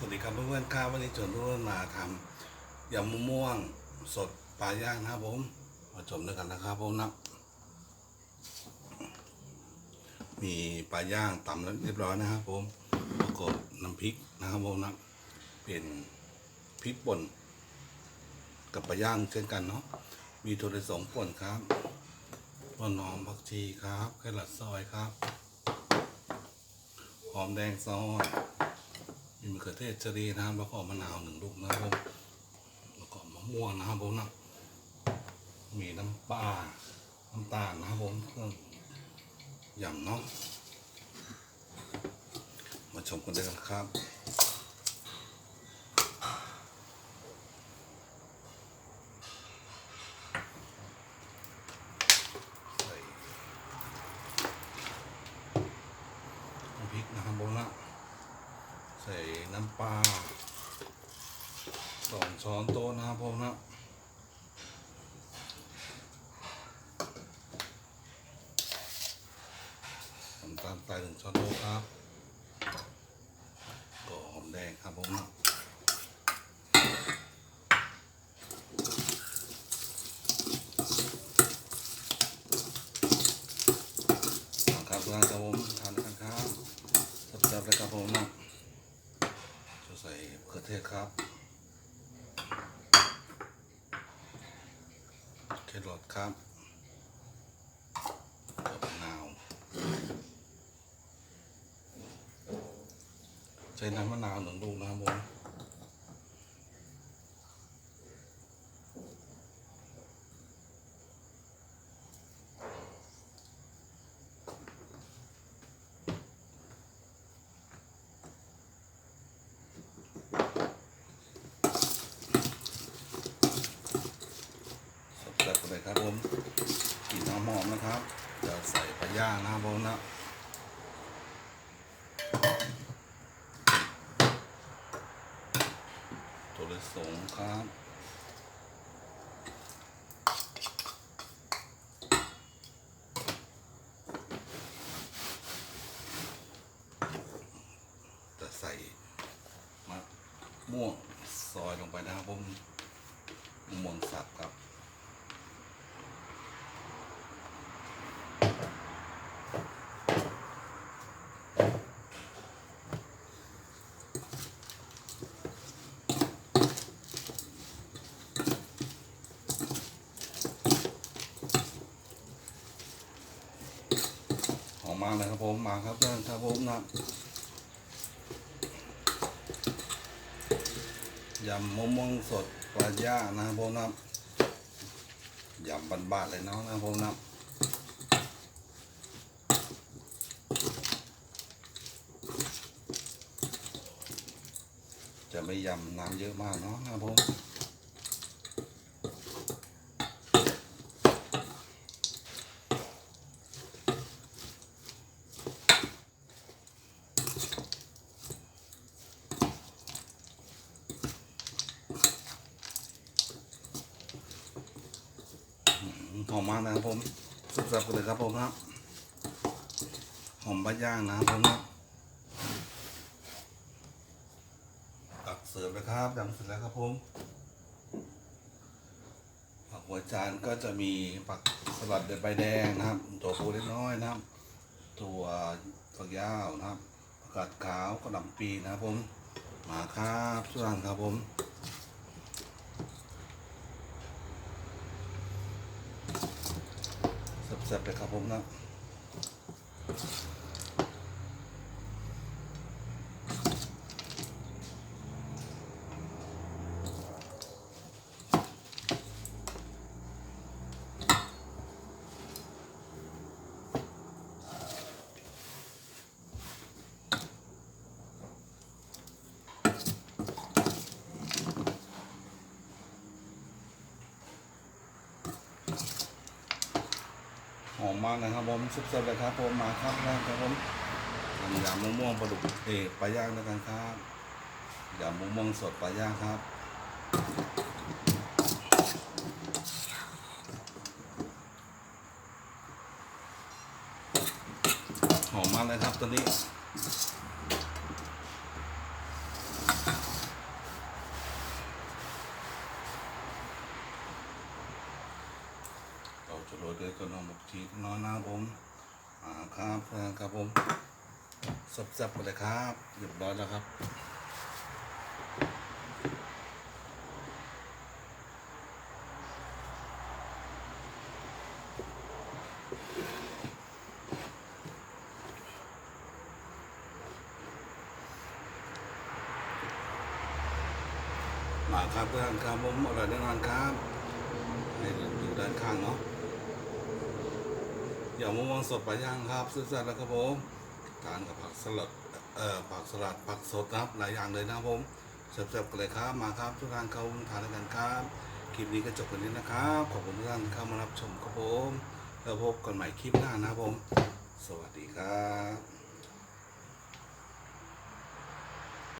สวัสดีครับเพื่อนๆครับวันนี้ชวนเพื่อนมาทำยำมะม่วงสดปลาย่างนะครับผมมาชมด้วยกันนะครับผมนะมีปลาย่างตำแล้วเรียบร้อยนะครับผมแล้วก็น้ำพริกนะครับผมนะเป็นพริกป่น กับปลาย่างเช่นกันเนาะมีถั่วลิสงป่นครับต้นหอมผักชีครับแครอทซอยครับหอมแดงซอย มีมะเขือเทศเจรีนะครับ แล้วก็มะนาวหนึ่งลูกนะครับผมแล้วก็มะม่วงนะครับผมนะมีน้ำปลาน้ำตาลนะครับผมเครื่องยำเนาะมาชมกันเลยครับใส่น้ำพริกนะครับผมนะ ใส่ น้ำปลาสองช้อนโต๊ะนะครับผมนะน้ำตาลทรายหนึ่งช้อนโต๊ะครับก็หอมแดงครับผมนะเอาครับทุกท่านครับผมทานกันครับจับๆเลยครับผมนะ จะใส่มะ เถอเทครับแครอทครับกับมะนาว ใช้น้ำมะนาวหนึ่งลูกนะครับผม สับๆกันเลยครับผมกลิ่นหอมๆนะครับจะใส่ปลาย่างนะครับผมนะตัวลิสงครับจะใส่มะม่วงซอยลงไปนะครับผมมะม่วงสับครับาเลยครับผมมาครับเพื่อนครับผมนะยำมะม่วงสดปลาย่างนะครับผมนะยำบานๆเลยเนาะนะครับผมนะจะไม่ยำน้ำเยอะมากเนาะนะครับผม หอมมากนะครับผมสุดสับกันเลยครับผมครับหอมบะย่างนะครับผมนะตักเสิร์ฟเลยครับยำเสร็จแล้วครับผมผักหัวจานก็จะมีผักสลัดเดือดใบแดงนะครับตัวปูเล็กน้อยนะครับตัวฝักยาวนะครับผักกาดขาวกระหล่ำปีนะครับผมมาครับสุรันครับผม แซ่บเลยครับผมนะ มมากนะครับผมซุปเสิร์เลยครับผมมาครับนะครับผมทำยำมะม่วงปลาดุกเอกปลาย่างด้วยกันครับยำมะม่วงสดปลาย่างครับหอมมากเลยครับตอนนี้ จะรอดได้ก็น้องหมกชีน้อยนะครับผมอ่าครับครับผมสับๆไปเลยครับเรียบร้อยแล้วครับมาครับเพื่อนครับผมอร่อยแน่นอนครับให้อยู่ด้านข้างเนาะ อย่ามะม่วงสดปลาย่างครับซื้อสัตว์แล้วครับผมทานกับผักสลัดเอ่อผักสลัดผักสดนะครับหลายอย่างเลยนะครับผมเสิร์ฟๆกันเลยครับมาครับทุกท่านเข้าทานด้วยกันครับคลิปนี้ก็จบกันนี้นะครับขอบคุณทุกท่านที่เข้ามารับชมครับผมแล้วพบกันใหม่คลิปหน้านะครับผม สวัสดีครับ